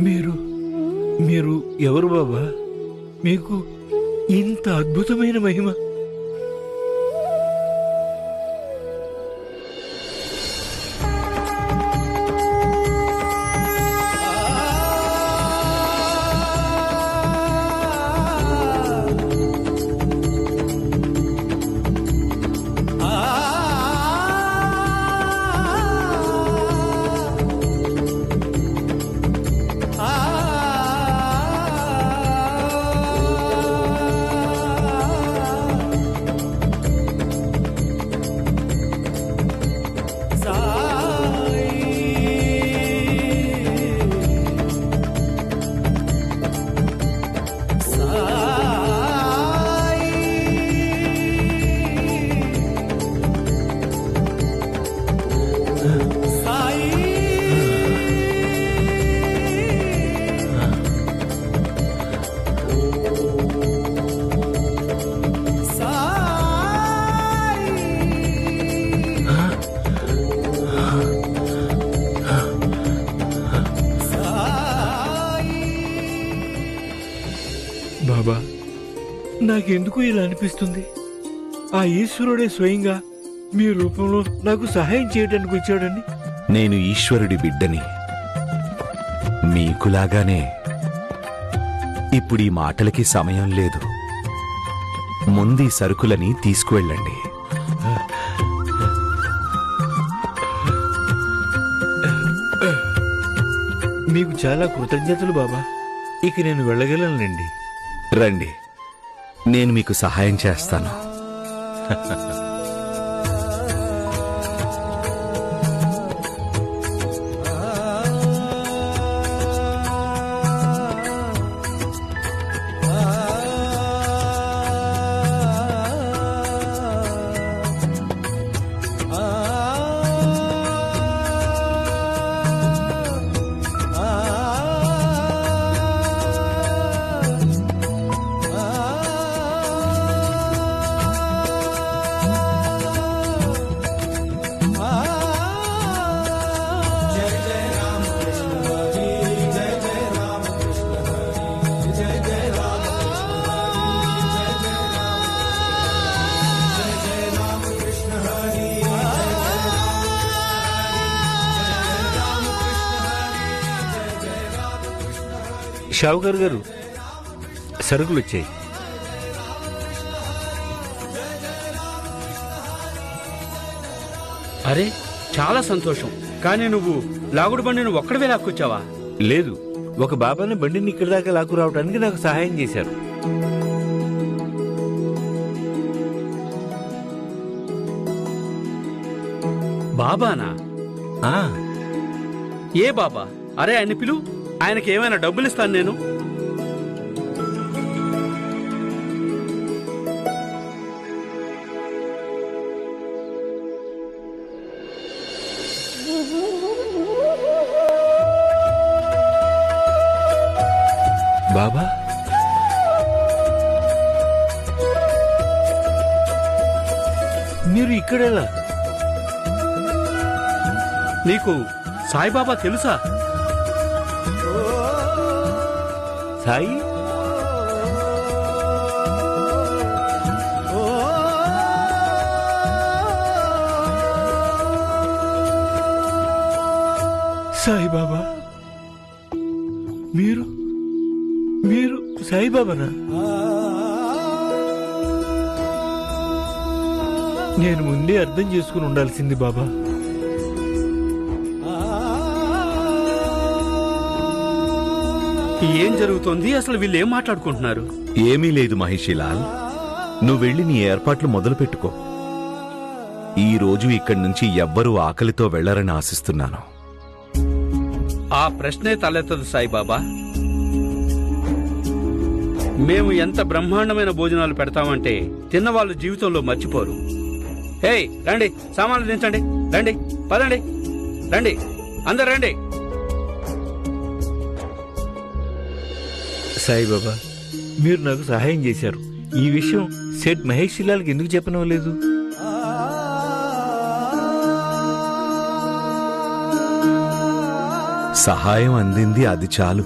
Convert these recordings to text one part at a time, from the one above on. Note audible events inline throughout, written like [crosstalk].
మీరు మీరు ఎవరు బాబా? మీకు ఇంత అద్భుతమైన మహిమ. బాబా నాకెందుకు ఇలా అనిపిస్తుంది. ఆ ఈశ్వరుడే స్వయంగా మీ రూపంలో నాకు సహాయం చేయడానికి వచ్చాడని నేను ఈశ్వరుడి బిడ్డని. మీకులాగానే ఇప్పుడు ఈ మాటలకి సమయం లేదు. ముందీ సరుకులని తీసుకువెళ్ళండి. మీకు చాలా కృతజ్ఞతలు బాబా. ఇక నేను వెళ్ళగలనండి రండి. నేను మీకు సహాయం చేస్తాను. [laughs] షావుకర్ గారు సరుకులు వచ్చాయి. అరే చాలా సంతోషం. కానీ నువ్వు లాగుడు బండిని ఒక్కడివే లాక్కొచ్చావా? లేదు ఒక బాబాని బండిని ఇక్కడి దాకా లాక్కు రావడానికి నాకు సహాయం చేశారు. బాబానా? ఆ. ఏ బాబా? అరే ఆయన పిలు. ఆయనకి ఏమైనా డబ్బులు ఇస్తాను నేను? బాబా? మీరు ఇక్కడెలా? నీకు సాయిబాబా తెలుసా? సాయి సాయిబాబా. మీరు మీరు సాయిబాబానా? నేను ముందే అర్థం చేసుకుని ఉండాల్సింది బాబా. ఏం జరుగుతోంది? అసలు వీళ్ళు ఏం మాట్లాడుకుంటున్నారు? ఏమీ లేదు మహిషిలాల్ నువ్వు వెళ్ళి నీ ఏర్పాట్లు మొదలు పెట్టుకో. ఈ రోజు ఇక్కడి నుంచి ఎవ్వరూ ఆకలితో వెళ్ళరని ఆశిస్తున్నాను. ఆ ప్రశ్నే తలెత్తదు సాయిబాబా. మేము ఎంత బ్రహ్మాండమైన భోజనాలు పెడతామంటే తిన్నవాళ్ళు జీవితంలో మర్చిపోరు. హేయ్ రండి సామాన్లు దించండి. రండి పదండి. రండి అందరు రండి. సాయిబాబా మీరు నాకు సహాయం చేశారు. ఈ విషయం సెట్ మహేష్ శిలాల్కి ఎందుకు చెప్పనవలేదు? సహాయం అందింది అది చాలు.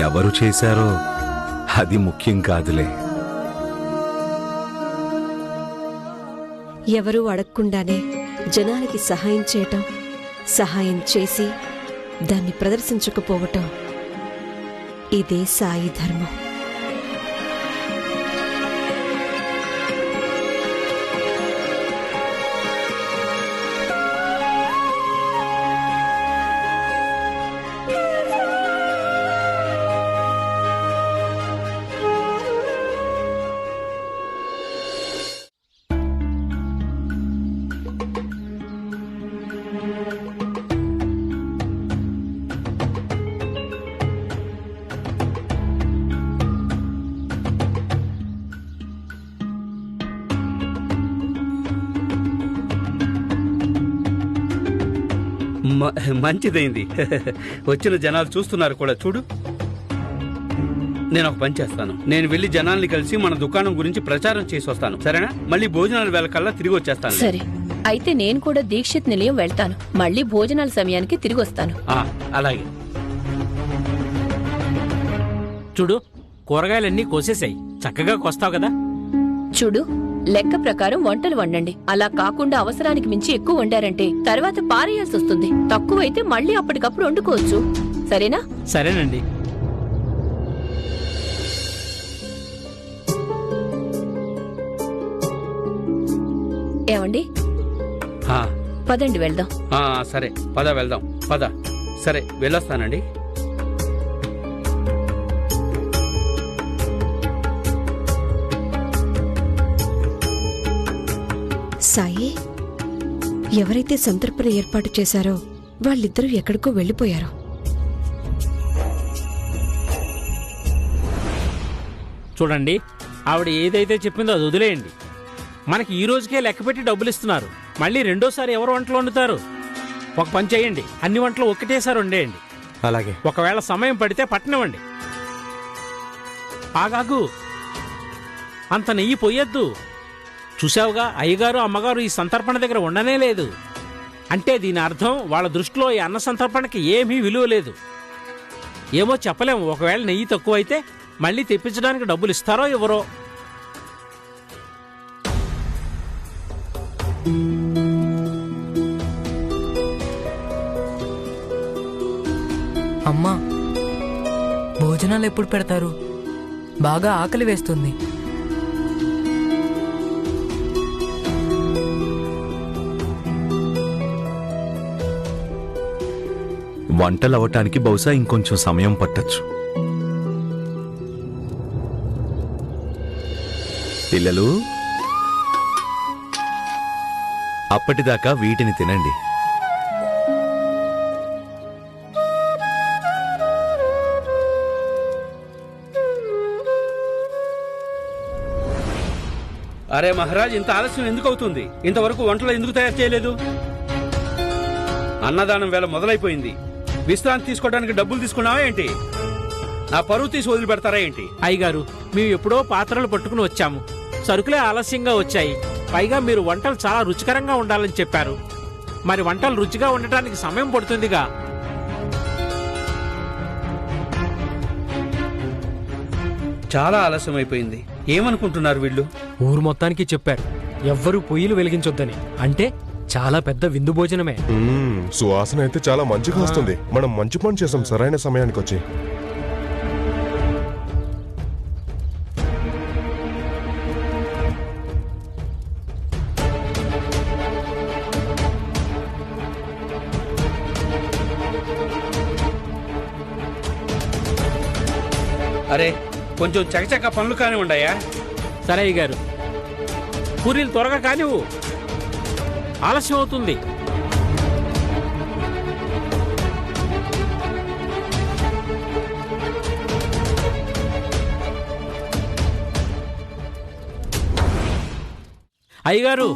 ఎవరు చేశారో అది ముఖ్యం కాదులే. ఎవరూ అడగకుండానే జనాలకి సహాయం చేయటం సహాయం చేసి దాన్ని ప్రదర్శించకపోవటం ఇదే సాయి ధర్మం [laughs] మంచిదైంది. [laughs] వచ్చిన జనాలు చూస్తున్నారు కూడా చూడు. నేను ఒక పని చేస్తాను. నేను వెళ్ళి జనాల్ని కలిసి మన దుకాణం గురించి ప్రచారం చేసి వస్తాను. సరేనా? మళ్ళీ భోజనాల వేళ కల్లా తిరిగి వచ్చేస్తాను సరే. అయితే నేను కూడా దీక్షిత్ నిలయం వెళ్తాను. మళ్ళీ భోజనాల సమయానికి తిరిగి వస్తాను. ఆ, అలాగే. చూడు కూరగాయలన్నీ కోసేసాయి. చక్కగా కొస్తావు కదా? చూడు. లెక్క ప్రకారం వంటలు వండండి. అలా కాకుండా అవసరానికి మించి ఎక్కువ వండారంటే తర్వాత పారేయాల్సి వస్తుంది తక్కువైతే మళ్ళీ అప్పటికప్పుడు వండుకోవచ్చు. సరేనా? సరేనండి. ఏమండి? పదండి వెళ్దాం. సరే. పద వెళ్దాం. పద. సరే వెళ్ళొస్తానండి. ఎవరైతే సంతర్పణ ఏర్పాటు చేశారో వాళ్ళిద్దరూ ఎక్కడికో వెళ్ళిపోయారు. చూడండి ఆవిడ ఏదైతే చెప్పిందో అది వదిలేయండి. మనకి ఈ రోజుకే లెక్క పెట్టి డబ్బులు ఇస్తున్నారు. మళ్ళీ రెండోసారి ఎవరు వంటలు వండుతారు? ఒక పని చేయండి అన్ని వంటలు ఒక్కటేసారి వండేయండి. అలాగే. ఒకవేళ సమయం పడితే పట్టనివ్వండి. ఆగాగు అంత నెయ్యి పొయ్యొద్దు. చూసావుగా అయ్యగారు అమ్మగారు ఈ సంతర్పణ దగ్గర ఉండనే లేదు. అంటే దీని అర్థం వాళ్ళ దృష్టిలో ఈ అన్న సంతర్పణకి ఏమీ విలువ లేదు. ఏమో చెప్పలేము. ఒకవేళ నెయ్యి తక్కువైతే మళ్ళీ తెప్పించడానికి డబ్బులు ఇస్తారో ఎవరో. అమ్మా భోజనాలు ఎప్పుడు పెడతారు? బాగా ఆకలి వేస్తుంది. వంటలు అవటానికి బహుశా ఇంకొంచెం సమయం పట్టచ్చు. పిల్లలు అప్పటిదాకా వీటిని తినండి. అరే మహారాజ్ ఇంత ఆలస్యం ఎందుకు అవుతుంది ఇంతవరకు వంటలు ఎందుకు తయారు చేయలేదు? అన్నదానం వేళ మొదలైపోయింది. విశ్రాంతి తీసుకోవడానికి డబ్బులు తీసుకున్నావా ఏంటి? నా పరువు తీసి వదిలిపెడతారా ఏంటి? అయ్యగారు మేము ఎప్పుడో పాత్రలు పట్టుకుని వచ్చాము. సరుకులే ఆలస్యంగా వచ్చాయి. పైగా మీరు వంటలు చాలా రుచికరంగా ఉండాలని చెప్పారు. మరి వంటలు రుచిగా ఉండటానికి సమయం పడుతుందిగా. చాలా ఆలస్యం అయిపోయింది ఏమనుకుంటున్నారు వీళ్ళు? ఊరు మొత్తానికి చెప్పారు. ఎవ్వరూ పొయ్యిలు వెలిగించొద్దని. అంటే? చాలా పెద్ద విందు భోజనమే. మ్మ్, సువాసన అయితే చాలా మంచిగా వస్తుంది. మనం మంచి పని చేసాం సరైన సమయానికి వచ్చి. అరే కొంచెం చకచక పనులు కాని ఉండయా సరే అయ్యగారు పూరీలు త్వరగా కానివ్వు. ఆలస్యం అవుతుంది. అయ్యగారు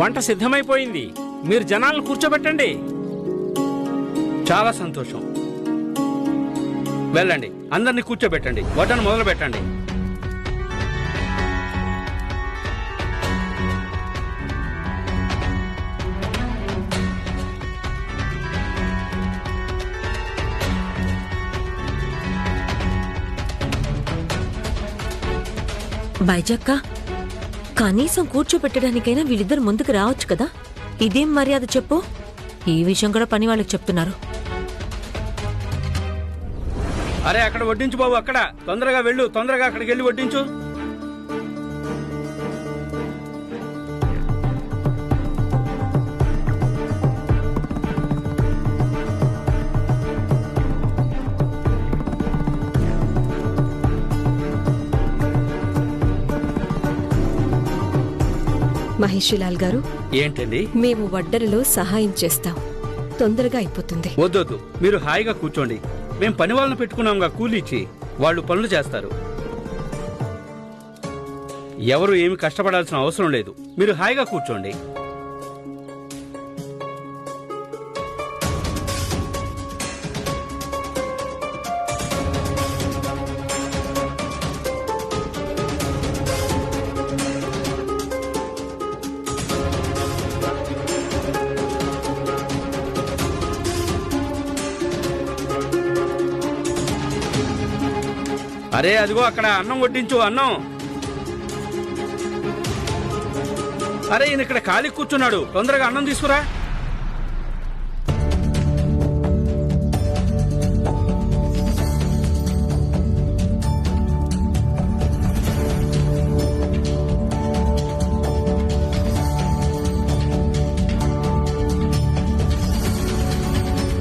వంట సిద్ధమైపోయింది. మీరు జనాలను కూర్చోబెట్టండి. చాలా సంతోషం. వెళ్ళండి. అందరినీ కూర్చోబెట్టండి. వడ్డను మొదలు పెట్టండి బైజక్క కనీసం కూర్చోబెట్టడానికైనా వీళ్ళిద్దరు ముందుకు రావచ్చు కదా? ఇదేం మర్యాద చెప్పు. ఈ విషయం కూడా పని వాళ్ళకి చెప్తున్నారు. అరే అక్కడ వడ్డించు బాబు అక్కడ. తొందరగా వెళ్ళు తొందరగా అక్కడికి వెళ్ళి వడ్డించు. మహేషిలాల్ గారు ఏంటండి? మేము వడ్డనలో సహాయం చేస్తాం. తొందరగా అయిపోతుంది. వద్దొద్దు మీరు హాయిగా కూర్చోండి. మేం పని వాళ్ళని పెట్టుకున్నాంగా కూలీ ఇచ్చి వాళ్ళు పనులు చేస్తారు. ఎవరు ఏమి కష్టపడాల్సిన అవసరం లేదు. మీరు హాయిగా కూర్చోండి. అరే అదిగో అక్కడ అన్నం వడ్డించు అన్నం. అరే ఈయన ఇక్కడ ఖాళీ కూర్చున్నాడు. తొందరగా అన్నం తీసుకురా.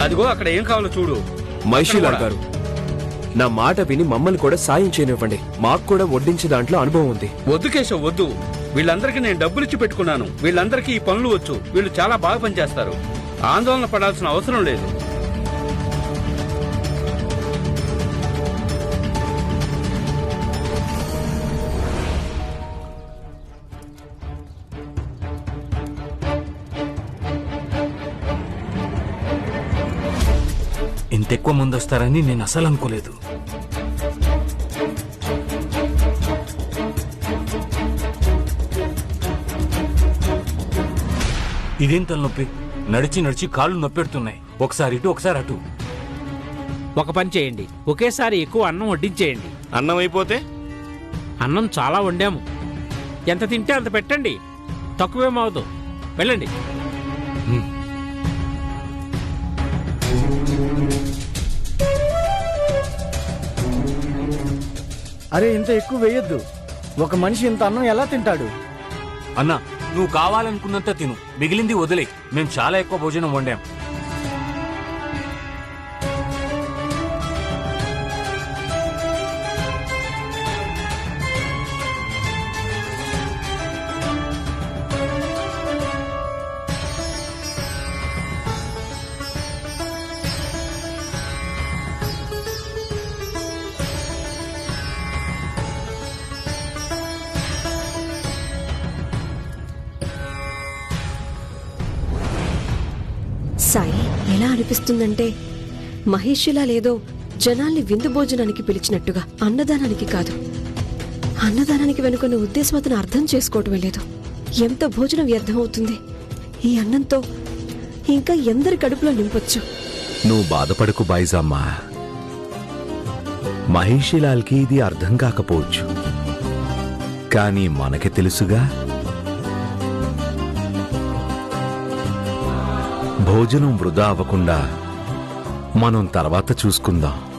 అదిగో అక్కడ ఏం కావాలో చూడు. మైషిలాల్ గారు. నా మాట విని మమ్మల్ని కూడా సాయం చేయనివ్వండి. మాకు కూడా వడ్డించే దాంట్లో అనుభవం ఉంది. వద్దు కేశవ్ వద్దు. వీళ్ళందరికీ నేను డబ్బులు ఇచ్చి పెట్టుకున్నాను. వీళ్ళందరికీ ఈ పనులు వచ్చు. వీళ్ళు చాలా బాగా పనిచేస్తారు. ఆందోళన పడాల్సిన అవసరం లేదు. ఎక్కువ మంది వస్తారని నేను అసలు అనుకోలేదు. ఇదేం తలనొప్పి? నడిచి నడిచి కాళ్ళు నొప్పెడుతున్నాయి. ఒకసారి ఇటు ఒకసారి అటు. ఒక పని చేయండి. ఒకేసారి ఎక్కువ అన్నం వడ్డించేయండి. అన్నం అయిపోతే? అన్నం చాలా వండాము. ఎంత తింటే అంత పెట్టండి. తక్కువేమవదు వెళ్ళండి. అరే ఇంత ఎక్కువ వేయొద్దు. ఒక మనిషి ఇంత అన్నం ఎలా తింటాడు? అన్నా నువ్వు కావాలనుకున్నంత తిను. మిగిలింది వదిలే. మేము చాలా ఎక్కువ భోజనం వండాం. ఎలా అనిపిస్తుందంటే మహేషిలా లేదో జనాల్ని విందు భోజనానికి పిలిచినట్టుగా అన్నదానానికి కాదు. అన్నదానానికి వెనుకున్న ఉద్దేశం అతను అర్థం చేసుకోవటమే లేదు. ఎంత భోజనం వ్యర్థమవుతుంది ఈ అన్నంతో ఇంకా ఎందరి కడుపులో నింపొచ్చు? నువ్వు బాధపడకు బాయిజమ్మా. మహేషిలాల్కి ఇది అర్థం కాకపోవచ్చు. కానీ మనకి తెలుసుగా భోజనం వృధా అవ్వకుండా మనం తర్వాత చూసుకుందాం.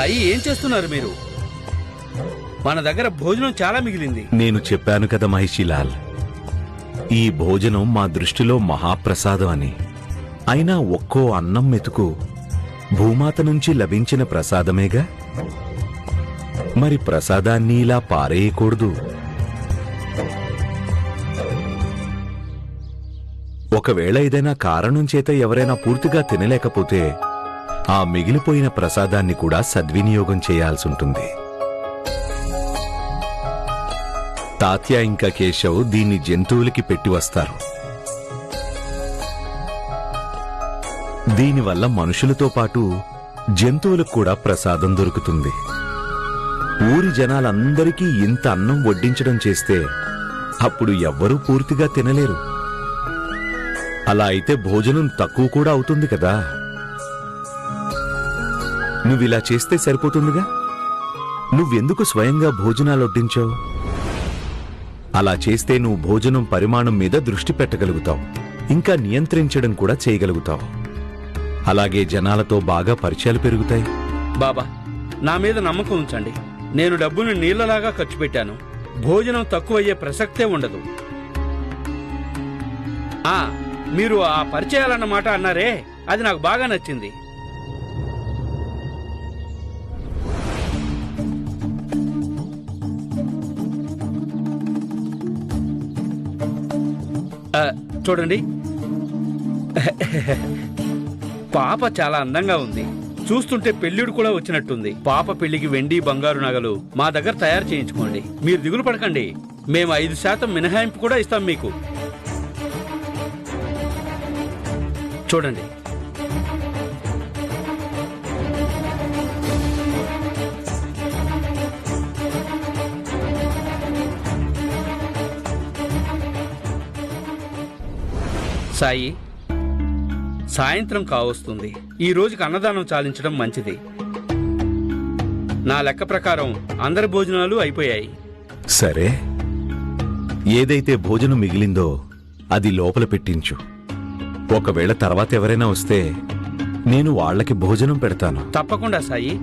సాయి ఏం చేస్తున్నారు మీరు? మన దగ్గర భోజనం చాలా మిగిలింది. నేను చెప్పాను కదా మహిషిలాల్ ఈ భోజనం మా దృష్టిలో మహాప్రసాదం అని. అయినా ఒక్కో అన్నం మెతుకు భూమాత నుంచి లభించిన ప్రసాదమేగా? మరి ప్రసాదాన్ని ఇలా పారేయకూడదు. ఒకవేళ ఏదైనా కారణం చేత ఎవరైనా పూర్తిగా తినలేకపోతే ఆ మిగిలిపోయిన ప్రసాదాన్ని కూడా సద్వినియోగం చేయాల్సుంటుంది. తాత్య ఇంకా కేశవ్ దీన్ని జంతువులకి పెట్టి వస్తారు. దీనివల్ల మనుషులతో పాటు జంతువులకు కూడా ప్రసాదం దొరుకుతుంది. ఊరి జనాలందరికీ ఇంత అన్నం వడ్డించడం చేస్తే అప్పుడు ఎవ్వరూ పూర్తిగా తినలేరు. అలా అయితే భోజనం తక్కువ కూడా అవుతుంది కదా. నువ్విలా చేస్తే సరిపోతుందిగా? నువ్వెందుకు స్వయంగా భోజనాలు వడ్డించావు? అలా చేస్తే నువ్వు భోజనం పరిమాణం మీద దృష్టి పెట్టగలుగుతావు. ఇంకా నియంత్రించడం కూడా చేయగలుగుతావు. అలాగే జనాలతో బాగా పరిచయాలు పెరుగుతాయి. బాబా నా మీద నమ్మకం ఉంచండి. నేను డబ్బును నీళ్ళలాగా ఖర్చు పెట్టాను. భోజనం తక్కువయ్యే ప్రసక్తే ఉండదు. ఆ మీరు ఆ పరిచయాలన్నమాట అన్నారే అది నాకు బాగా నచ్చింది. చూడండి. పాప చాలా అందంగా ఉంది. చూస్తుంటే పెళ్ళిడు కూడా వచ్చినట్టుంది. పాప పెళ్ళికి వెండి బంగారు నగలు మా దగ్గర తయారు చేయించుకోండి. మీరు దిగులు పడకండి. మేము ఐదు శాతం మినహాయింపు కూడా ఇస్తాం మీకు. చూడండి. సాయి. సాయంత్రం కావస్తుంది. ఈ రోజుకి అన్నదానం చాలించడం మంచిది. నా లెక్క ప్రకారం అందరి భోజనాలు అయిపోయాయి. సరే. ఏదైతే భోజనం మిగిలిందో అది లోపల పెట్టించు. ఒకవేళ తర్వాత ఎవరైనా వస్తే నేను వాళ్ళకి భోజనం పెడతాను. తప్పకుండా సాయి.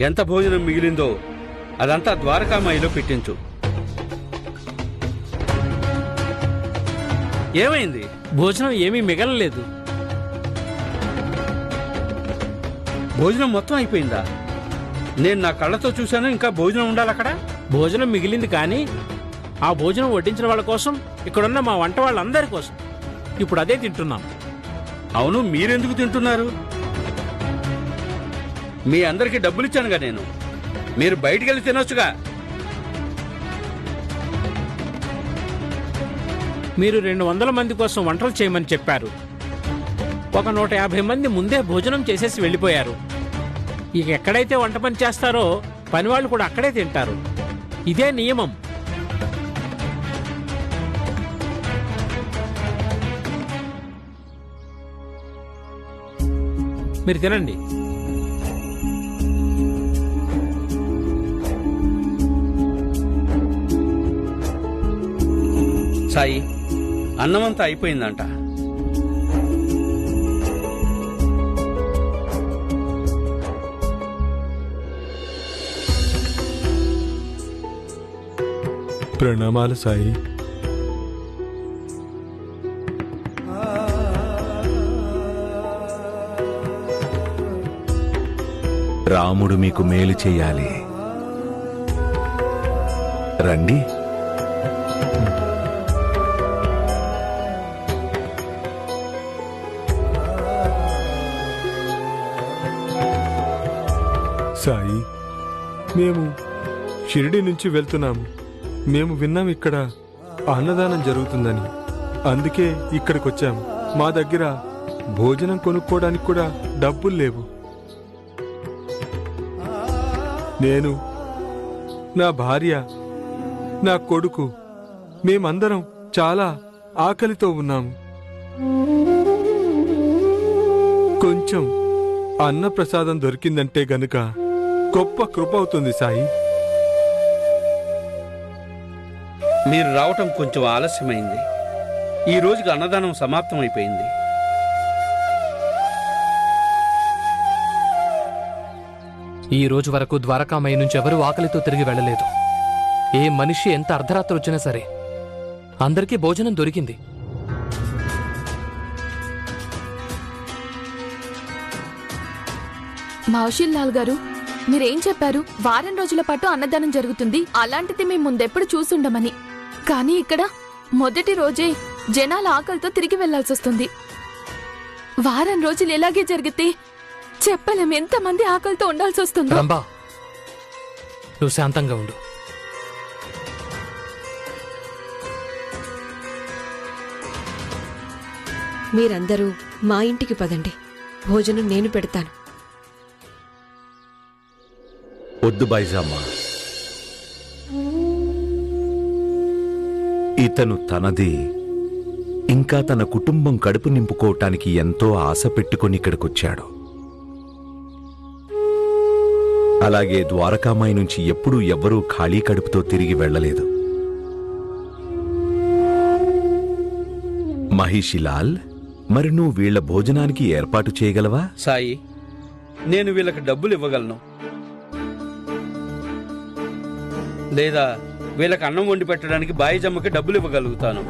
ఎంత భోజనం మిగిలిందో అదంతా ద్వారకామాయిలో పెట్టించు. ఏమైంది? భోజనం ఏమీ మిగలలేదు. భోజనం మొత్తం అయిపోయిందా? నేను నా కళ్ళతో చూశాను ఇంకా భోజనం ఉండాలి అక్కడ? భోజనం మిగిలింది కానీ ఆ భోజనం వడ్డించిన వాళ్ళ కోసం ఇక్కడున్న మా వంట వాళ్ళందరి కోసం. ఇప్పుడు అదే తింటున్నాం. అవును మీరెందుకు తింటున్నారు? మీ అందరికి డబ్బులు ఇచ్చానుగా నేను. మీరు బయటికి వెళ్ళి తినొచ్చుగా. మీరు రెండు వందల మంది కోసం వంటలు చేయమని చెప్పారు. ఒక నూట యాభై మంది ముందే భోజనం చేసేసి వెళ్ళిపోయారు. ఇక ఎక్కడైతే వంట పని చేస్తారో పనివాళ్ళు కూడా అక్కడే తింటారు. ఇదే నియమం. మీరు తినండి. సాయి అన్నమంతా అయిపోయిందంట. ప్రణామాలు సాయి. రాముడు మీకు మేలు చేయాలి. రండి. సాయి. మేము షిరిడి నుంచి వెళ్తున్నాం మేము విన్నాం ఇక్కడ అన్నదానం జరుగుతుందని. అందుకే ఇక్కడికి వచ్చాము మా దగ్గర భోజనం కొనుక్కోవడానికి కూడా డబ్బులు లేవు. నేను నా భార్య నా కొడుకు మేమందరం చాలా ఆకలితో ఉన్నాము. కొంచెం అన్నప్రసాదం దొరికిందంటే గనుక గొప్ప కృప అవుతుంది సాయి. మీరు రావటం కొంచెం ఆలస్యమైంది. ఈ రోజుకి అన్నదానం సమాప్తం అయిపోయింది. ఈ రోజు వరకు ద్వారకామయ్య నుంచి ఎవరూ ఆకలితో తిరిగి వెళ్ళలేదు. ఏ మనిషి ఎంత అర్ధరాత్రి వచ్చినా సరే అందరికీ భోజనం దొరికింది. మౌషిల్ లాల్ గారు మీరేం చెప్పారు? వారం రోజుల పాటు అన్నదానం జరుగుతుంది. అలాంటిది మేము ముందెప్పుడు చూసుండమని. కానీ ఇక్కడ మొదటి రోజే జనాల ఆకలితో తిరిగి వెళ్ళాల్సి వస్తుంది వారం రోజులు ఎలాగే జరిగితే చెప్పలేం. ఎంతమంది ఆకలితో ఉండాల్సి వస్తుందో నువ్వు శాంతంగా ఉండు. మీరందరూ మా ఇంటికి పదండి. భోజనం నేను పెడతాను. వద్దు బైజామా. ఇతను తనది ఇంకా తన కుటుంబం కడుపు నింపుకోవటానికి ఎంతో ఆశ పెట్టుకుని ఇక్కడికొచ్చాడు. అలాగే ద్వారకామాయి నుంచి ఎప్పుడూ ఎవ్వరూ ఖాళీ కడుపుతో తిరిగి వెళ్ళలేదు. మహిషిలాల్ మరి నువ్వు వీళ్ళ భోజనానికి ఏర్పాటు చేయగలవా? సాయి నేను వీళ్ళకి డబ్బులు ఇవ్వగలను. లేదా వీళ్ళకి అన్నం వండి పెట్టడానికి బాయిజమ్మకి డబ్బులు ఇవ్వగలుగుతాను.